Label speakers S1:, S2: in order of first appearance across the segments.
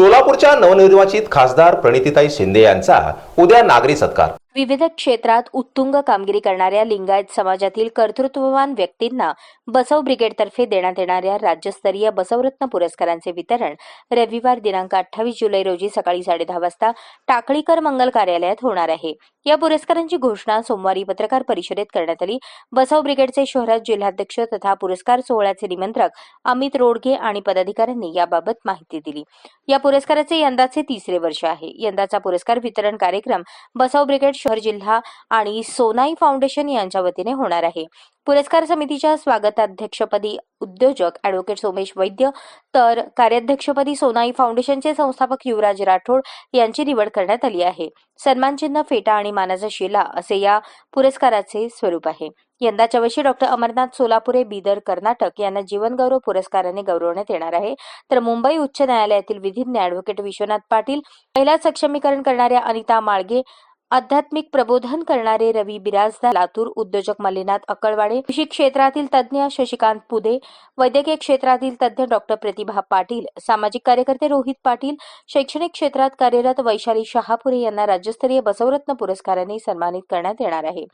S1: सोलापूरच्या नवनिर्वाचित खासदार प्रणितीताई शिंदे यांचा उद्या नागरी सत्कार.
S2: विविध क्षेत्रात उत्तुंग कामगिरी करणाऱ्या लिंगायत समाजातील कर्तृत्ववान व्यक्तींना बसव ब्रिगेडतर्फे देण्यात येणाऱ्या राज्यस्तरीय बसवरत्न पुरस्कारांचे वितरण रविवार दिनांक अठ्ठावीस जुलै रोजी सकाळी साडेदहा वाजता टाकळीकर मंगल कार्यालयात होणार आहे. या पुरस्कारांची घोषणा सोमवारी पत्रकार परिषदेत करण्यात आली. बसव ब्रिगेडचे शहरात जिल्हाध्यक्ष तथा पुरस्कार सोहळ्याचे निमंत्रक अमित रोडगे आणि पदाधिकाऱ्यांनी याबाबत माहिती दिली. या पुरस्काराचे यंदाचे तिसरे वर्ष आहे. यंदाचा पुरस्कार वितरण कार्यक्रम बसव ब्रिगेड शहर जिल्हा आणि सोनाई फाउंडेशन यांच्या वतीने होणार आहे. पुरस्कार समितीच्या स्वागताध्यक्षपदी उद्योजक अॅडव्होकेट सोमेश वैद्य तर कार्याध्यक्षपदी सोनाई फाउंडेशनचे संस्थापक युवराज राठोड यांची निवड करण्यात आली आहे. सन्मानचिन्ह फेटा आणि मानाचा शिला असे या पुरस्काराचे स्वरूप आहे. यंदाच्या वर्षी डॉक्टर अमरनाथ सोलापुरे बीदर कर्नाटक यांना जीवनगौरव पुरस्काराने गौरवण्यात येणार आहे. तर मुंबई उच्च न्यायालयातील विधिज्ञ अॅडव्होकेट विश्वनाथ पाटील महिला सक्षमीकरण करणाऱ्या अनिता माळगे आध्यात्मिक प्रबोधन करणारे रवी बिराजदार लातूर उद्योजक मल्लीनाथ अकळवाडे कृषी क्षेत्रातील तज्ज्ञ शशिकांत पुदे वैद्यकीय क्षेत्रातील तज्ज्ञ डॉक्टर प्रतिभा पाटील सामाजिक कार्यकर्ते रोहित पाटील शैक्षणिक क्षेत्रात कार्यरत वैशाली शहापुरे यांना राज्यस्तरीय बसवरत्न पुरस्काराने सन्मानित करण्यात येणार आहे.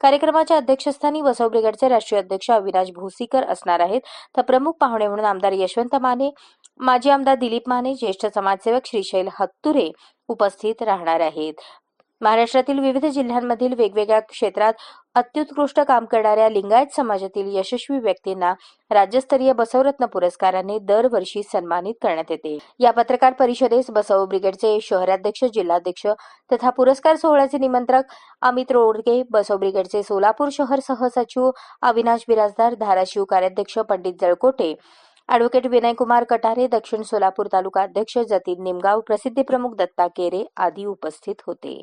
S2: कार्यक्रमाच्या अध्यक्षस्थानी बसव ब्रिगेडचे राष्ट्रीय अध्यक्ष अविनाश भोसीकर असणार आहेत. तर प्रमुख पाहुणे म्हणून आमदार यशवंत माने माजी आमदार दिलीप माने ज्येष्ठ समाजसेवक श्रीशैल हत्तुरे उपस्थित राहणार आहेत. महाराष्ट्रातील विविध जिल्ह्यांमधील वेगवेगळ्या क्षेत्रात अत्युत्कृष्ट काम करणाऱ्या लिंगायत समाजातील यशस्वी व्यक्तींना राज्यस्तरीय बसवरत्न पुरस्काराने दरवर्षी सन्मानित करण्यात येते. या पत्रकार परिषदेस बसव ब्रिगेडचे शहराध्यक्ष जिल्हाध्यक्ष तथा पुरस्कार सोहळ्याचे निमंत्रक अमित रोडगे बसव ब्रिगेडचे सोलापूर शहर सहसचिव अविनाश बिराजदार धाराशिव कार्याध्यक्ष पंडित जळकोटे अॅडव्होकेट विनयकुमार कटारे दक्षिण सोलापूर तालुका अध्यक्ष जतीन निमगाव प्रसिद्धी प्रमुख दत्ता केरे आदी उपस्थित होते.